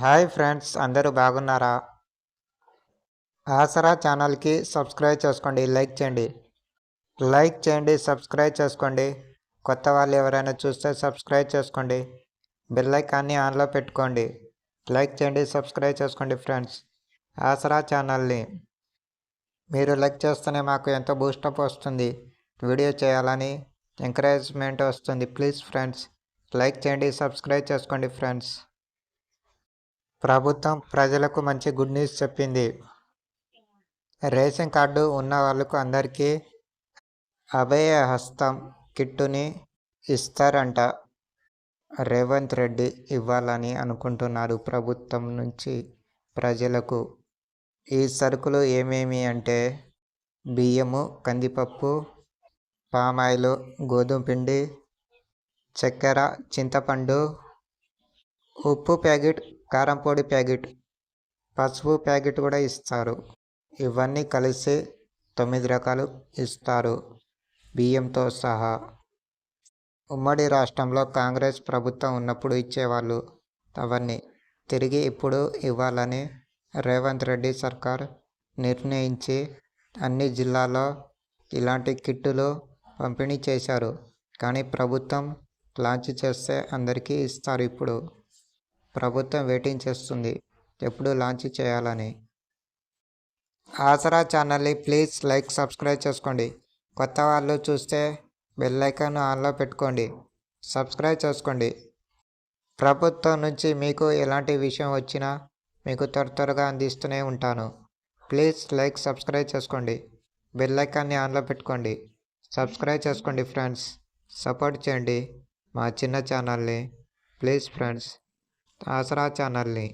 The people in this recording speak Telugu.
హాయ్ ఫ్రెండ్స్ అందరూ బాగున్నారా? ఆసరా ఛానల్కి సబ్స్క్రైబ్ చేసుకోండి లైక్ చేయండి. లైక్ చేయండి సబ్స్క్రైబ్ చేసుకోండి. కొత్త వాళ్ళు ఎవరైనా చూస్తే సబ్స్క్రైబ్ చేసుకోండి. బెల్ ఆన్లో పెట్టుకోండి. లైక్ చేయండి సబ్స్క్రైబ్ చేసుకోండి ఫ్రెండ్స్. ఆసరా ఛానల్ని మీరు లైక్ చేస్తేనే మాకు ఎంతో బూస్టప్ వస్తుంది. వీడియో చేయాలని ఎంకరేజ్మెంట్ వస్తుంది. ప్లీజ్ ఫ్రెండ్స్ లైక్ చేయండి సబ్స్క్రైబ్ చేసుకోండి ఫ్రెండ్స్. ప్రభుత్వం ప్రజలకు మంచి గుడ్ న్యూస్ చెప్పింది. రేషన్ కార్డు ఉన్న వాళ్ళకు అందరికీ అభయ హస్తం కిట్టుని ఇస్తారంట. రేవంత్ రెడ్డి ఇవ్వాలని అనుకుంటున్నారు ప్రభుత్వం నుంచి ప్రజలకు. ఈ సరుకులు ఏమేమి అంటే బియ్యము కందిపప్పు పామాయిల్ గోధుమ పిండి చక్కెర చింతపండు ఉప్పు ప్యాకెట్ కారం పొడి ప్యాకెట్ పసుపు ప్యాకెట్ కూడా ఇస్తారు. ఇవన్నీ కలిసి తొమ్మిది రకాలు ఇస్తారు. బియ్యంతో సహా. ఉమ్మడి రాష్ట్రంలో కాంగ్రెస్ ప్రభుత్వం ఉన్నప్పుడు ఇచ్చేవాళ్ళు అవన్నీ. తిరిగి ఇప్పుడు ఇవ్వాలని రేవంత్ రెడ్డి సర్కార్ నిర్ణయించి అన్ని జిల్లాల్లో ఇలాంటి కిట్టులు పంపిణీ చేశారు. కానీ ప్రభుత్వం లాంచ్ చేస్తే అందరికీ ఇస్తారు ఇప్పుడు. ప్రభుత్వం వెయిటింగ్ చేస్తుంది. ఎప్పుడు లాంచ్ చేయాలని. ఆసరా ఛానల్ని ప్లీజ్ లైక్ సబ్స్క్రైబ్ చేసుకోండి. కొత్త వాళ్ళు చూస్తే బెల్ ఐకాన్ ఆన్లో పెట్టుకోండి. సబ్స్క్రైబ్ చేసుకోండి. ప్రభుత్వం నుంచి మీకు ఎలాంటి విషయం వచ్చినా మీకు త్వర త్వరగా అందిస్తూనే ఉంటాను. ప్లీజ్ లైక్ సబ్స్క్రైబ్ చేసుకోండి. బెల్ ఐకాన్ని ఆన్లో పెట్టుకోండి. సబ్స్క్రైబ్ చేసుకోండి ఫ్రెండ్స్. సపోర్ట్ చేయండి మా చిన్న ఛానల్ని. Please friends. ఆసరా ఛానల్ని